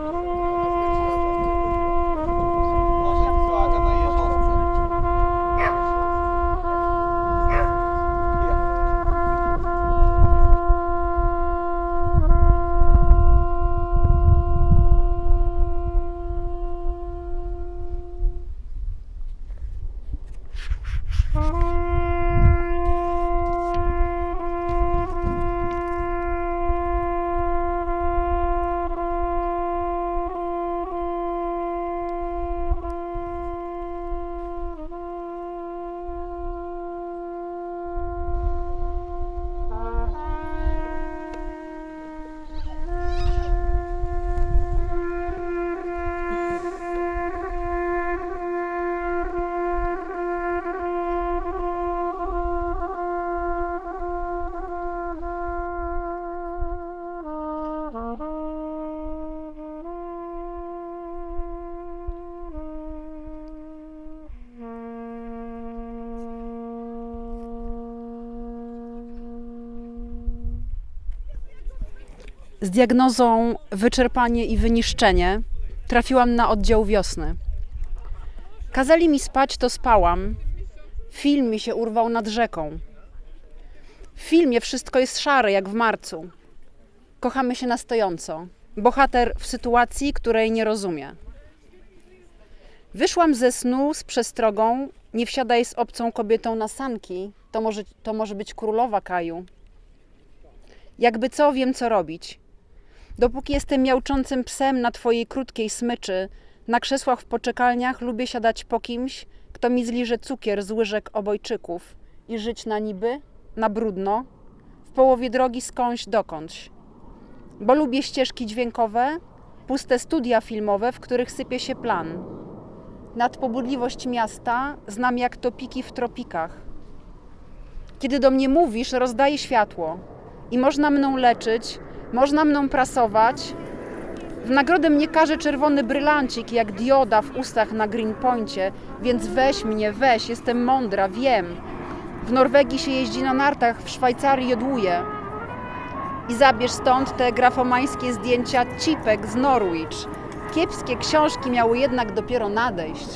Oh. Z diagnozą wyczerpanie i wyniszczenie trafiłam na oddział wiosny. Kazali mi spać, to spałam. Film mi się urwał nad rzeką. W filmie wszystko jest szare, jak w marcu. Kochamy się na stojąco. Bohater w sytuacji, której nie rozumie. Wyszłam ze snu z przestrogą: nie wsiadaj z obcą kobietą na sanki, to może, to może być królowa Kaju. Jakby co, wiem co robić. Dopóki jestem miauczącym psem na twojej krótkiej smyczy, na krzesłach w poczekalniach lubię siadać po kimś, kto mi zliże cukier z łyżek obojczyków i żyć na niby, na brudno, w połowie drogi skądś dokądś. Bo lubię ścieżki dźwiękowe, puste studia filmowe, w których sypie się plan. Nadpobudliwość miasta znam jak topiki w tropikach. Kiedy do mnie mówisz, rozdaję światło i można mną leczyć, można mną prasować. W nagrodę mnie każe czerwony brylancik, jak dioda w ustach na Greenpoincie, więc weź mnie, weź, jestem mądra, wiem. W Norwegii się jeździ na nartach, w Szwajcarii jodłuje. I zabierz stąd te grafomańskie zdjęcia cipek z Norwich. Kiepskie książki miały jednak dopiero nadejść.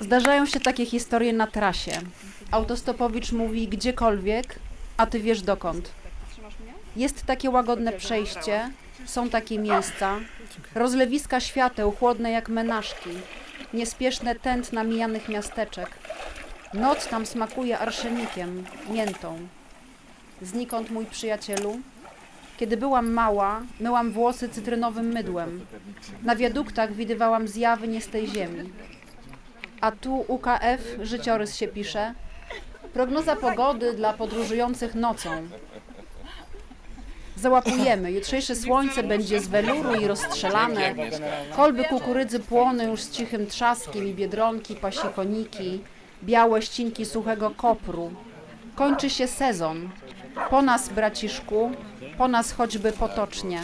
Zdarzają się takie historie na trasie. Autostopowicz mówi gdziekolwiek, a ty wiesz dokąd. Jest takie łagodne przejście, są takie miejsca, rozlewiska świateł chłodne jak menażki, niespieszne tętna mijanych miasteczek. Noc tam smakuje arszenikiem, miętą. Znikąd mój przyjacielu? Kiedy byłam mała, myłam włosy cytrynowym mydłem. Na wiaduktach widywałam zjawy nie z tej ziemi. A tu UKF życiorys się pisze. Prognoza pogody dla podróżujących nocą. Załapujemy. Jutrzejsze słońce będzie z weluru i rozstrzelane. Kolby kukurydzy płoną już z cichym trzaskiem i biedronki, pasikoniki, białe ścinki suchego kopru. Kończy się sezon. Po nas, braciszku, po nas choćby potocznie.